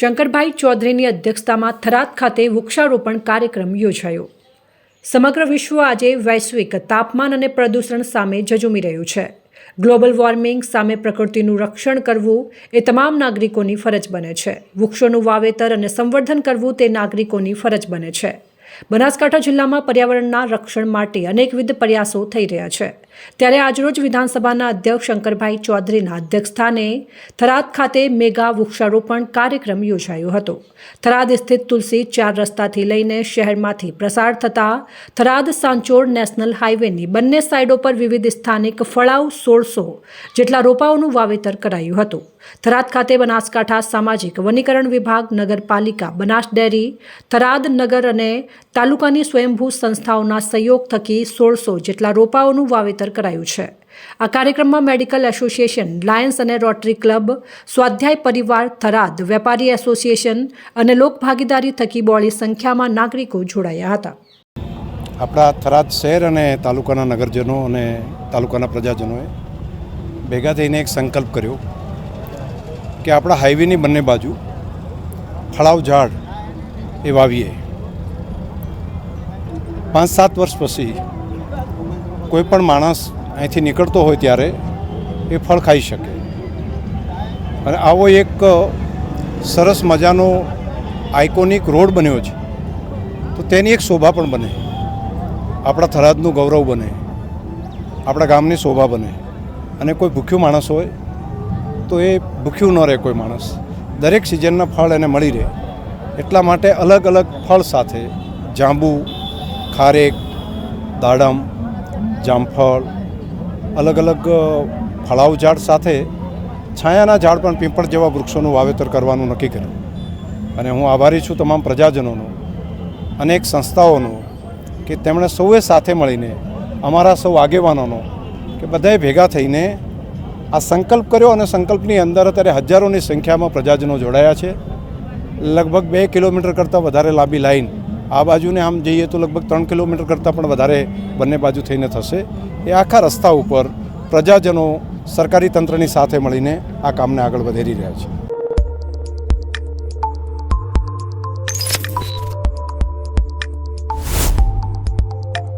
શંકરભાઈ ચૌધરીની અધ્યક્ષતામાં થરાદ ખાતે વૃક્ષારોપણ કાર્યક્રમ યોજાયો. સમગ્ર વિશ્વ આજે વૈશ્વિક તાપમાન અને પ્રદૂષણ સામે ઝઝૂમી રહ્યું છે. ગ્લોબલ વોર્મિંગ સામે પ્રકૃતિનું રક્ષણ કરવું એ તમામ નાગરિકોની ફરજ બને છે. વૃક્ષોનું વાવેતર અને સંવર્ધન કરવું તે નાગરિકોની ફરજ બને છે. બનાસકાંઠા જિલ્લામાં પર્યાવરણના રક્ષણ માટે અનેકવિધ પ્રયાસો થઈ રહ્યા છે. ત્યારે આજરોજ વિધાનસભાના અધ્યક્ષ શંકરભાઈ ચૌધરીના અધ્યક્ષસ્થાને થરાદ ખાતે મેગા વૃક્ષારોપણ કાર્યક્રમ યોજાયો હતો. થરાદ સ્થિત તુલસી ચાર રસ્તાથી લઈને શહેરમાંથી પ્રસાર થતા થરાદ સાંચોર નેશનલ હાઈવેની બંને સાઈડો પર વિવિધ સ્થાનિક ફળાઉ સોળસો જેટલા રોપાઓનું વાવેતર કરાયું હતું. થરાદ ખાતે બનાસકાંઠા સામાજિક વનીકરણ વિભાગ, નગરપાલિકા, બનાસ ડેરી, થરાદ નગર અને તાલુકાની સ્વયંભૂ સંસ્થાઓના સહયોગ થકી સોળસો જેટલા રોપાઓનું વાવેતર કરાયું છે. આ કાર્યક્રમમાં મેડિકલ એસોસિએશન, લાયન્સ અને રોટરી ક્લબ, સ્વાધ્યાય પરિવાર, થરાદ, વેપારી એસોસિએશન અને લોકભાગીદારી થકી બોળી સંખ્યામાં નાગરિકો જોડાયા હતા. આપણા થરાદ શહેર અને તાલુકાના નગરજનો અને તાલુકાના પ્રજાજનોએ ભેગા થઈને એક સંકલ્પ કર્યો કે આપણા હાઈવેની બંને બાજુ ફળાવ ઝાડ એ વાવીએ. પાંચ સાત વર્ષ પછી કોઈ પણ માણસ અહીંથી નીકળતો હોય ત્યારે એ ફળ ખાઈ શકે. અને આવો એક સરસ મજાનો આઇકોનિક રોડ બન્યો છે. તો તેની એક શોભા પણ બને. આપણા થરાદનું ગૌરવ બને. આપણા ગામની શોભા બને. અને કોઈ ભૂખ્યું માણસ હોય, તો એ ભૂખ્યું ન રહે કોઈ માણસ. દરેક સિઝનના ફળ એને મળી રહે. એટલા માટે અલગ અલગ ફળ સાથે જાંબુ ખારેક, દાડમ, જામફળ, અલગ અલગ ફળાવ ઝાડ સાથે છાયાના ઝાડ પણ પીંપળ જેવા વૃક્ષોનું વાવેતર કરવાનું નક્કી કર્યું. અને હું આભારી છું તમામ પ્રજાજનોનો, અનેક સંસ્થાઓનો, કે તેમણે સૌએ સાથે મળીને અમારા સૌ આગેવાનોનો, કે બધાએ ભેગા થઈને આ સંકલ્પ કર્યો અને સંકલ્પની અંદર અત્યારે હજારોની સંખ્યામાં પ્રજાજનો જોડાયા છે. લગભગ બે કિલોમીટર કરતાં વધારે લાંબી લાઈન આ બાજુને આમ જઈએ તો લગભગ ત્રણ કિલોમીટર કરતાં પણ વધારે બંને બાજુ થઈને થશે. એ આખા રસ્તા ઉપર પ્રજાજનો સરકારી તંત્રની સાથે મળીને આ કામને આગળ વધારી રહ્યા છે.